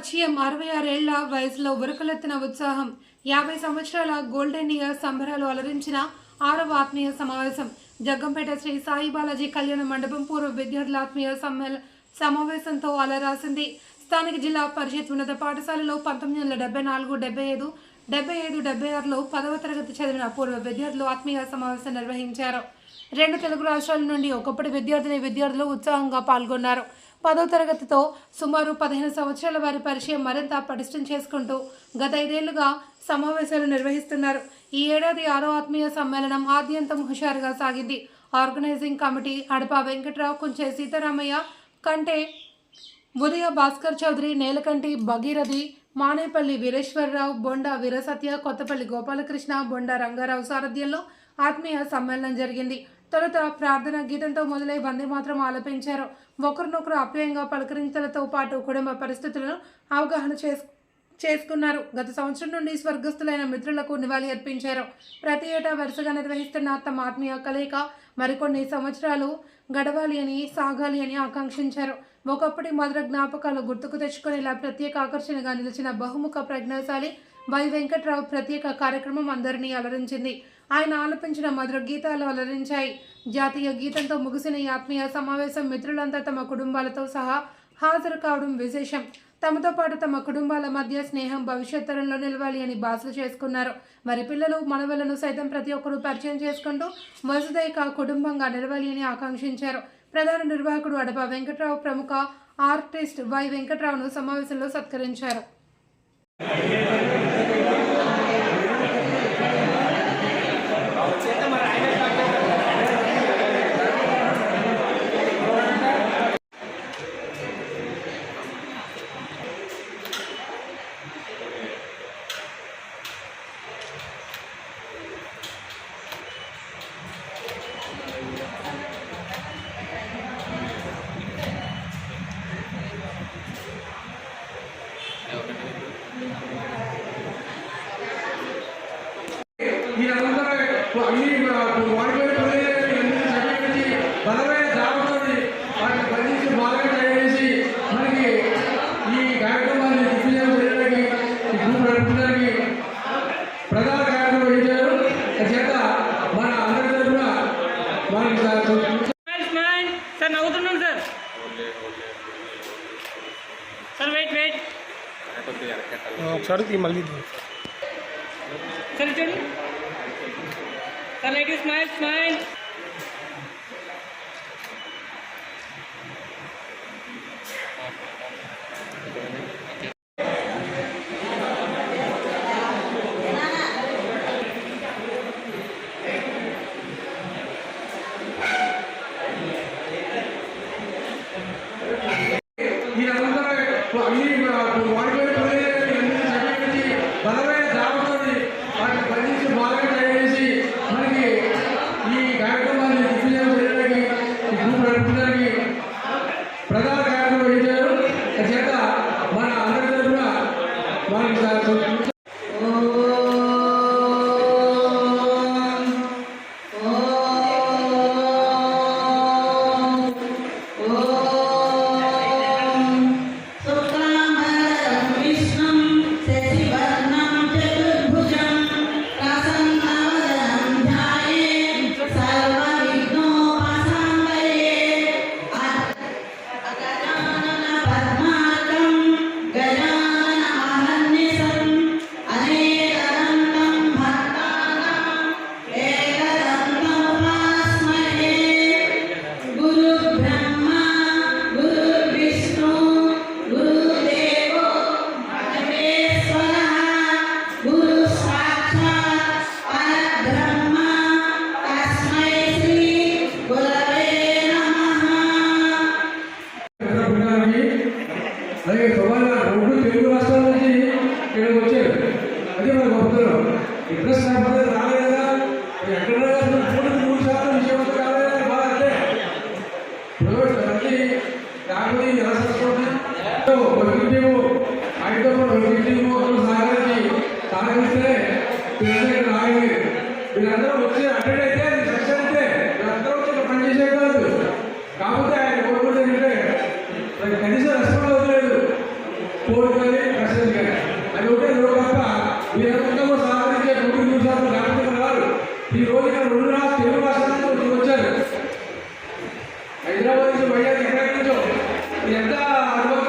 పరిచయం అరవై ఆరేళ్ళ వయసులో ఉరకలెత్తిన ఉత్సాహం యాభై సంవత్సరాల గోల్డెన్ ఇయర్ సంబరాలు అలరించిన ఆరవ ఆత్మీయ సమావేశం. జగ్గంపేట శ్రీ సాయి బాలాజీ కళ్యాణ మండపం పూర్వ విద్యార్థుల ఆత్మీయ సమ్మేళ సమావేశంతో అలరాసింది. స్థానిక జిల్లా పరిషత్ ఉన్నత పాఠశాలలో పంతొమ్మిది వందల డెబ్బై నాలుగు డెబ్బై ఐదు డెబ్బై ఐదు డెబ్బై ఆరులో పదవ తరగతి చదివిన పూర్వ విద్యార్థులు ఆత్మీయ సమావేశం నిర్వహించారు. రెండు తెలుగు రాష్ట్రాల నుండి ఒకప్పటి విద్యార్థిని విద్యార్థులు ఉత్సాహంగా పాల్గొన్నారు. పదో తరగతితో సుమారు పదిహేను సంవత్సరాల వారి పరిచయం మరింత పటిష్టం చేసుకుంటూ గత ఐదేళ్ళుగా సమావేశాలు నిర్వహిస్తున్నారు. ఈ ఏడాది ఆరో ఆత్మీయ సమ్మేళనం ఆద్యంతం హుషారుగా సాగింది. ఆర్గనైజింగ్ కమిటీ అడప వెంకట్రావు కుంచే సీతారామయ్య కంటే ఉదయ భాస్కర్ చౌదరి నేలకంటి భగీరథి మానేపల్లి వీరేశ్వరరావు బొండ వీరసత్య కొత్తపల్లి గోపాలకృష్ణ బొండ రంగారావు సారథ్యంలో ఆత్మీయ సమ్మేళనం జరిగింది. తొలుత ప్రార్థన గీతంతో మొదలై వందే మాత్రం ఆలపించారు. ఒకరినొకరు అప్యాయంగా పలకరించడంతో పాటు కుటుంబ పరిస్థితులను అవగాహన చేసు చేసుకున్నారు. గత సంవత్సరం నుండి స్వర్గస్థులైన మిత్రులకు నివాళి అర్పించారు. ప్రతి ఏటా వరుసగా నిర్వహిస్తున్న తమ ఆత్మీయ కలయిక మరికొన్ని సంవత్సరాలు గడవాలి అని సాగాలి అని ఆకాంక్షించారు. ఒకప్పటి మధుర జ్ఞాపకాలు గుర్తుకు తెచ్చుకునేలా ప్రత్యేక ఆకర్షణగా నిలిచిన బహుముఖ ప్రజ్ఞాశాలి వై వెంకట్రావు ప్రత్యేక కార్యక్రమం అందరినీ అలరించింది. ఆయన ఆలపించిన మధుర గీతాలు అలరించాయి. జాతీయ గీతంతో ముగిసిన ఈ ఆత్మీయ సమావేశం మిత్రులంతా తమ కుటుంబాలతో సహా హాజరు కావడం విశేషం. తమతో పాటు తమ కుటుంబాల మధ్య స్నేహం భవిష్యత్ తరంలో నిలవాలి అని బాసలు చేసుకున్నారు. మరి పిల్లలు మనవలను సైతం ప్రతి ఒక్కరూ పరిచయం చేసుకుంటూ వసుదైక కుటుంబంగా నిలవాలి అని ఆకాంక్షించారు. ప్రధాన నిర్వాహకుడు అడప వెంకట్రావు ప్రముఖ ఆర్టిస్ట్ వై వెంకట్రావును సమావేశంలో సత్కరించారు. సార్ వెయిట్ వెయిట్ ఒకసారి తీ మళ్ళీ తీ. సార్ చూడు సార్ లైట్ స్మైల్ బృందానికి అలాగే సుమారుగా రెండు తెలుగు రాష్ట్రాల నుంచి ఇక్కడికి వచ్చారు. అదే మన గొప్పతనం. ఇంట్రెస్ట్ లేకపోతే రాలేదా ఎక్కడ మూడు శాతం విషయం కాలేదా బాగా అంటే కాకపోతే ఎలా ఆయనతో సహకరించి సహకరిస్తే వీళ్ళందరూ రాయలేదు. వీళ్ళందరూ వచ్చి అటెండ్ కోరికలే కష్టం కానీ అవి ఉంటే నువ్వు తప్ప వీరందరూ సాధించే రెండు నిమిషాలు గణపతి వారు ఈ రోజున రెండు తెలుగు రాష్ట్రాలకు వచ్చారు. హైదరాబాద్ నుంచి వైజాగ్ ఎక్కడి నుంచో ఎంత అనుభవం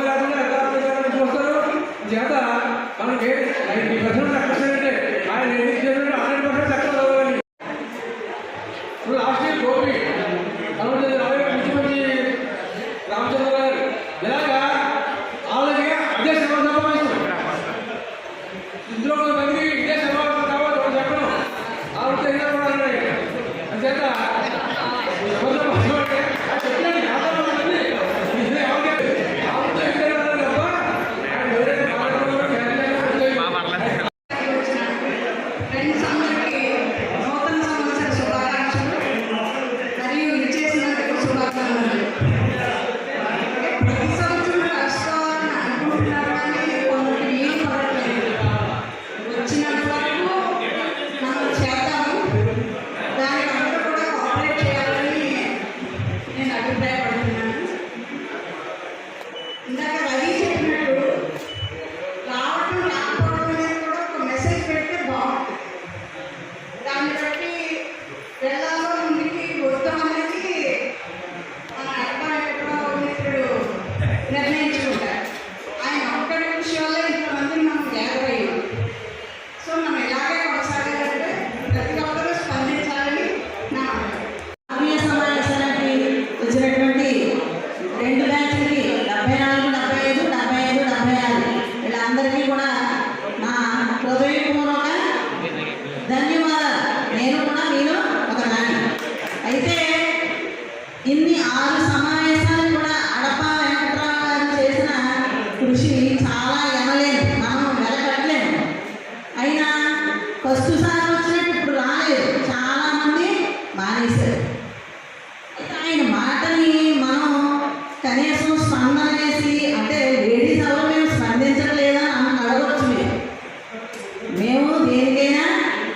మేము దేనికైనా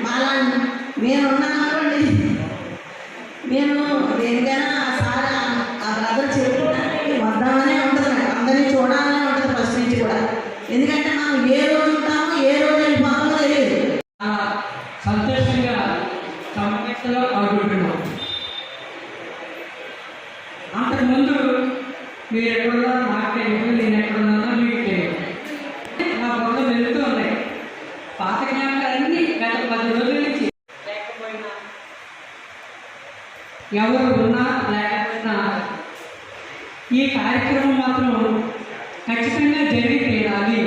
మాలా నేను ఉన్నానుకోండి నేను దేనికైనా సార్ ఆ- బ్రదర్ చెప్పడానికి వద్దామనే ఉంటుంది నాకు అందరినీ చూడాలనే ఉంటుంది ఫస్ట్ నుంచి కూడా. ఎందుకంటే మనం ఏ రోజు ఉంటామో ఏ రోజు వెళ్ళిపోతామో తెలియదు. సంతోషంగా సమస్యలో పాల్గొంటున్నాం అంతకుముందు మీరు ఎక్కడ నాకు తెలియదు నేను ఎక్కడున్నానో మీకు తెలియదు నా బుర్ర వెళ్తూ ఉన్నాయి పాత జ్ఞాపకాలన్నీ గత పది రోజుల నుంచి లేకపోయినా ఎవరు ఉన్నా లేకపోయినా ఈ కార్యక్రమం మాత్రం ఖచ్చితంగా జరిగి తీరాలి